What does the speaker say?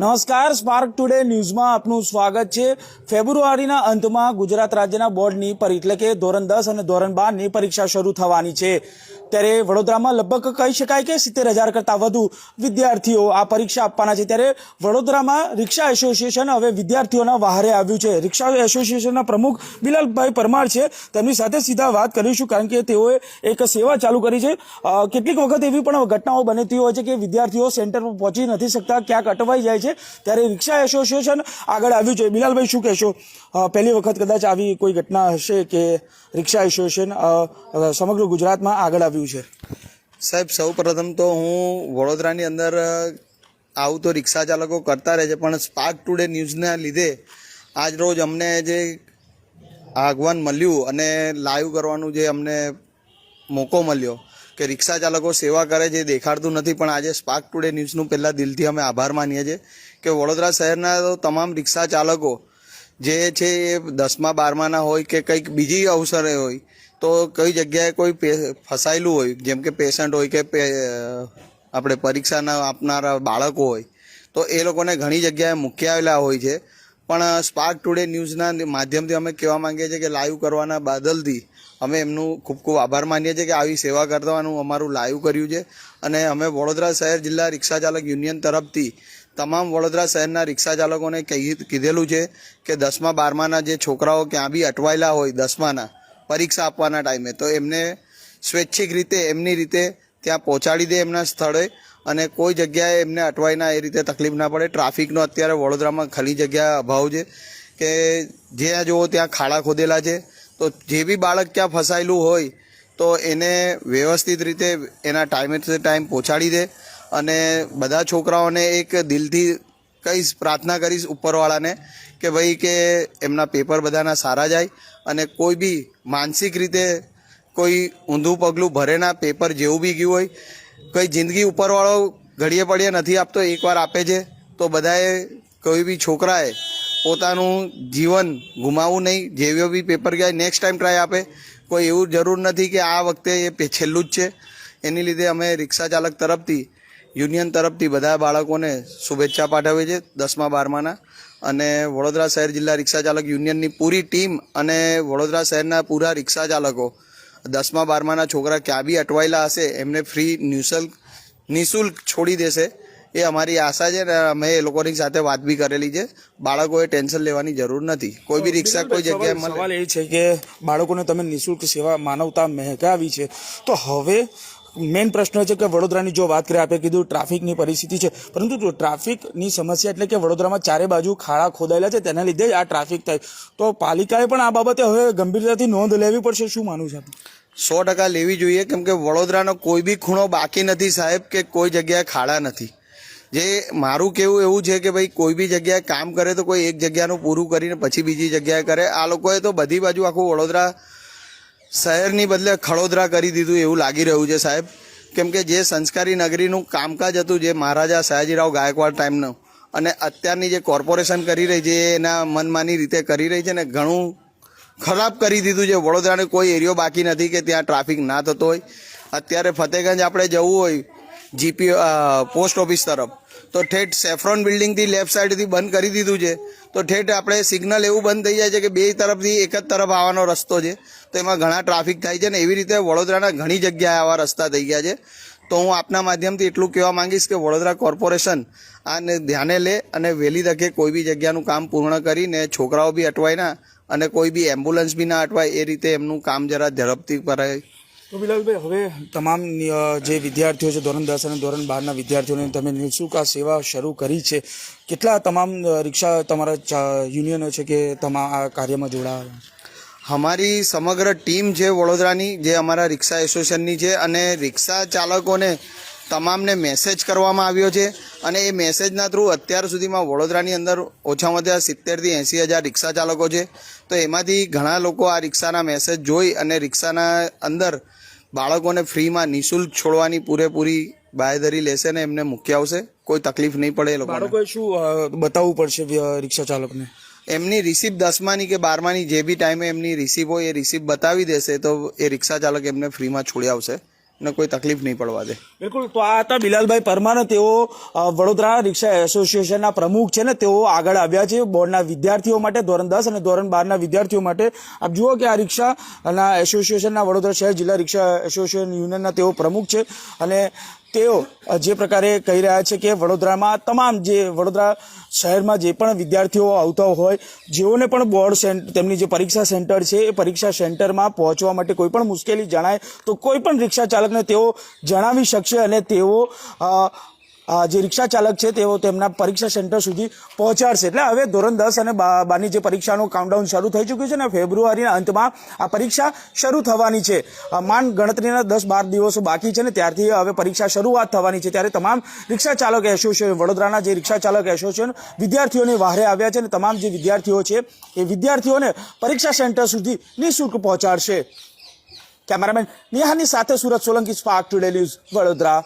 નમસ્કાર spark today ન્યૂઝમાં આપનું સ્વાગત છે. ફેબ્રુઆરીના અંતમાં ગુજરાત રાજ્યના બોર્ડની પર, એટલે કે ધોરણ દસ અને ધોરણ બારની પરીક્ષા શરૂ થવાની છે. ત્યારે વડોદરામાં લગભગ કહી શકાય કે સિત્તેર હજાર કરતાં વધુ વિદ્યાર્થીઓ આ પરીક્ષા આપવાના છે. ત્યારે વડોદરામાં રિક્ષા એસોસિએશન હવે વિદ્યાર્થીઓના વહારે આવ્યું છે. રિક્ષા એસોસિએશનના પ્રમુખ બિલાલભાઈ પરમાર છે. તેમની સાથે સીધા વાત કરીશું કારણ કે તેઓએ એક સેવા ચાલુ કરી છે. કેટલીક વખત એવી પણ ઘટનાઓ બનતી હોય છે કે વિદ્યાર્થીઓ સેન્ટર પહોંચી નથી શકતા. ક્યાંક અટવાઈ જાય છે. ત્યારે રિક્ષા એસોસિએશન આગળ આવ્યું છે. બિલાલભાઈ, શું કહેશો? પહેલી વખત કદાચ આવી કોઈ ઘટના હશે કે રિક્ષા એસોસિએશન સમગ્ર ગુજરાતમાં આગળ આવ્યું છે? સાહેબ સૌ પ્રથમ તો હું વડોદરાની અંદર આવું તો રિક્ષા ચાલકો કરતા રહે છે, પણ સ્પાર્ક ટુડે ન્યૂઝના લીધે આજ રોજ અમને જે આગવાન મળ્યું અને લાઈવ કરવાનું જે અમને મોકો મળ્યો કે રિક્ષા ચાલકો સેવા કરે છે દેખાડતું નથી, પણ આજે સ્પાર્ક ટુડે ન્યૂઝનું પહેલાં દિલથી અમે આભાર માનીએ છીએ કે વડોદરા શહેરના તમામ રિક્ષા ચાલકો જે છે એ દસમા, બારમાના હોય કે કંઈક બીજી અવસરે હોય, તો કઈ જગ્યાએ કોઈ ફસાયેલું હોય, જેમ કે પેશન્ટ હોય કે આપણે પરીક્ષાના આપનારા બાળકો હોય, તો એ લોકોને ઘણી જગ્યાએ મૂકી આવેલા હોય છે. પણ સ્પાર્ક ટુડે ન્યૂઝના માધ્યમથી અમે કહેવા માંગીએ છીએ કે લાઈવ કરવાના બાદલથી અમે એમનું ખૂબ ખૂબ આભાર માનીએ છીએ કે આવી સેવા કરવાનું અમારું લાઈવ કર્યું છે. અને અમે વડોદરા શહેર જિલ્લા રિક્ષા ચાલક યુનિયન તરફથી તમામ વડોદરા શહેરના રિક્ષા ચાલકોને કહી- કીધેલું છે કે દસમા, બારમાના જે છોકરાઓ ક્યાં બી અટવાયેલા હોય દસમાના પરીક્ષા આપવાના ટાઈમે, તો એમને સ્વૈચ્છિક રીતે, એમની રીતે ત્યાં પહોંચાડી દે એમના સ્થળે અને કોઈ જગ્યાએ એમને અટવાઈના એ રીતે તકલીફ ના પડે. ટ્રાફિકનો અત્યારે વડોદરામાં ખાલી જગ્યા અભાવ છે કે જ્યાં જુઓ ત્યાં ખાડા ખોદેલા છે. તો જે બી બાળક ત્યાં ફસાયેલું હોય તો એને વ્યવસ્થિત રીતે એના ટાઈમે ટાઈમ પહોંચાડી દે અને બધા છોકરાઓને એક દિલથી કહીશ પ્રાર્થના કરીશ ઉપરવાળાને કે ભાઈ કે એમના પેપર બધાના સારા જાય અને કોઈ બી માનસિક રીતે કોઈ ઊંધું પગલું ભરે ના પેપર જેવું બી ગયું હોય. કોઈ જિંદગી ઉપરવાળો ઘડીએ પડીએ નથી આપતો, એકવાર આપે છે, તો બધાએ કોઈ બી છોકરાએ પોતાનું જીવન ગુમાવવું નહીં, જેવો બી પેપર ગયા નેક્સ્ટ ટાઈમ ટ્રાય આપે. કોઈ એવું જરૂર નથી કે આ વખતે એ છેલ્લું જ છે. એની લીધે અમે રિક્ષા ચાલક તરફથી, યુનિયન તરફથી બધા બાળકોને શુભેચ્છા પાઠવીએ છીએ, દસમા, બારમાના. અને વડોદરા શહેર જિલ્લા રિક્ષા ચાલક યુનિયનની પૂરી ટીમ અને વડોદરા શહેરના પૂરા રિક્ષા ચાલકો દસમા બારમાના છોકરા ક્યાં બી અટવાયેલા હશે એમને ફ્રી નિઃશુલ્ક નિઃશુલ્ક છોડી દેશે. એ અમારી આશા છે ને અમે એ લોકોની સાથે વાત બી કરેલી છે. બાળકોએ ટેન્શન લેવાની જરૂર નથી. કોઈ બી રિક્ષા કોઈ જગ્યાએ સવાલ એ છે કે બાળકોને તમે નિઃશુલ્ક સેવા માનવતા મહેકાવી છે. તો હવે મેઇન પ્રશ્ન છે કે વડોદરાની જો વાત કરીએ, આપણે કીધું ટ્રાફિકની પરિસ્થિતિ છે. પરંતુ ટ્રાફિકની સમસ્યા એટલે કે વડોદરામાં ચારે બાજુ ખાડા ખોદાયેલા છે, તેના લીધે જ આ ટ્રાફિક થાય. તો પાલિકાએ પણ આ બાબતે હવે ગંભીરતાથી નોંધ લેવી પડશે, શું માનવું છે સો ટકા લેવી જોઈએ, કેમ કે વડોદરાનો કોઈ બી ખૂણો બાકી નથી સાહેબ, કે કોઈ જગ્યાએ ખાડા નથી. જે મારું કેવું એવું છે કે ભાઈ, કોઈ બી જગ્યાએ કામ કરે તો કોઈ એક જગ્યાનું પૂરું કરીને પછી બીજી જગ્યાએ કરે. આ લોકોએ તો બધી બાજુ આખું વડોદરા શહેરની બદલે ખડોદરા કરી દીધું એવું લાગી રહ્યું છે સાહેબ. કેમ કે જે સંસ્કારી નગરીનું કામકાજ હતું જે મહારાજા સયાજીરાવ ગાયકવાડ ટાઈમનું, અને અત્યારની જે કોર્પોરેશન કરી રહી છે એના મનમાની રીતે કરી રહી છે ને ઘણું ખરાબ કરી દીધું છે. વડોદરાને કોઈ એરિયો બાકી નથી કે ત્યાં ટ્રાફિક ના થતો હોય. અત્યારે ફતેગંજ આપણે જવું હોય, જીપી પોસ્ટ ઓફિસ તરફ, તો ઠેઠ સેફ્રોન બિલ્ડિંગથી લેફ્ટ સાઈડથી બંધ કરી દીધું છે. તો ઠેઠ આપણે સિગ્નલ એવું બંધ થઈ જાય છે કે બે તરફથી એક જ તરફ આવવાનો રસ્તો છે. તો એમાં ઘણા ટ્રાફિક થાય છે ને એવી રીતે વડોદરાના ઘણી જગ્યાએ આવા રસ્તા થઈ ગયા છે. તો હું આપના માધ્યમથી એટલું કહેવા માંગીશ કે વડોદરા કોર્પોરેશન આને ધ્યાને લે અને વહેલી તકે કોઈ બી જગ્યાનું કામ પૂર્ણ કરીને છોકરાઓ બી અટવાય ના અને કોઈ બી એમ્બ્યુલન્સ બી ના અટવાય એ રીતે એમનું કામ જરા ઝડપથી કરાય. તો બિલાલભાઈ, હવે તમામ જે વિદ્યાર્થીઓ છે, ધોરણ દસ અને ધોરણ બારના વિદ્યાર્થીઓને તમે નિઃશુલ્ક આ સેવા શરૂ કરી છે? કેટલા તમામ રિક્ષા તમારા યુનિયનો છે કે તમા આ કાર્યમાં જોડાયા? અમારી સમગ્ર ટીમ છે વડોદરાની, જે અમારા રિક્ષા એસોસિએશનની છે અને રિક્ષા ચાલકોને તમામને મેસેજ કરવામાં આવ્યો છે અને એ મેસેજના થ્રુ અત્યાર સુધીમાં વડોદરાની અંદર ઓછામાં ઓછા સિત્તેરથી એંસી હજાર રિક્ષા ચાલકો છે. તો એમાંથી ઘણા લોકો આ રિક્ષાના મેસેજ જોઈ અને રિક્ષાના અંદર બાળકોને ફ્રીમાં નિઃશુલ્ક છોડવાની પૂરેપૂરી બાંયધરી લેશે ને એમને મૂકી આવશે. કોઈ તકલીફ નહીં પડે એ લોકો શું બતાવવું પડશે રિક્ષા ચાલકને? એમની રિસીપ દસમાની કે બારમાની જે બી ટાઈમે એમની રિસીપ હોય, એ રિસીપ બતાવી દેશે તો એ રિક્ષા ચાલક એમને ફ્રીમાં છોડી આવશે ને કોઈ તકલીફ નહીં પડવા દે. બિલકુલ. તો આ હતા બિલાલભાઈ પરમાર તેઓ વડોદરા રિક્ષા એસોસિએશનના પ્રમુખ છે ને તેઓ આગળ આવ્યા છે બોર્ડના વિદ્યાર્થીઓ માટે, ધોરણ દસ અને ધોરણ બારના વિદ્યાર્થીઓ માટે. આપ જુઓ કે આ રિક્ષાના એસોસિએશનના વડોદરા શહેર જિલ્લા રિક્ષા એસોસિએશન યુનિયનના તેઓ પ્રમુખ છે અને તેઓ જે પ્રકારે કહી રહ્યા છે કે વડોદરામાં તમામ જે વડોદરા શહેરમાં જે પણ વિદ્યાર્થીઓ આવતા હોય, જેઓને પણ બોર્ડ સેન્ટ તેમની જે પરીક્ષા સેન્ટર છે, એ પરીક્ષા સેન્ટરમાં પહોંચવા માટે કોઈ પણ મુશ્કેલી જણાય, તો કોઈ પણ રિક્ષા ચાલકને તેઓ જણાવી શકશે અને તેઓ જે રિક્ષા ચાલક છે, તેઓ તેમના પરીક્ષા સેન્ટર સુધી પહોંચાડશે. એટલે હવે ધોરણ દસ અને બારની જે પરીક્ષાનું કાઉન્ટડાઉન શરૂ થઈ ચૂક્યું છે ને, ફેબ્રુઆરીના અંતમાં આ પરીક્ષા શરૂ થવાની છે. માન ગણતરીના દસ બાર દિવસો બાકી છે ને, ત્યારથી હવે પરીક્ષા શરૂઆત થવાની છે. ત્યારે તમામ રિક્ષા ચાલક એસોસિએશન વડોદરાના જે રિક્ષા ચાલક એસોસિએશન વિદ્યાર્થીઓને વાહરે આવ્યા છે અને તમામ જે વિદ્યાર્થીઓ છે, એ વિદ્યાર્થીઓને પરીક્ષા સેન્ટર સુધી નિઃશુલ્ક પહોંચાડશે. કેમેરામેન નિહાની સાથે Surat Solanki spark today news Vadodara.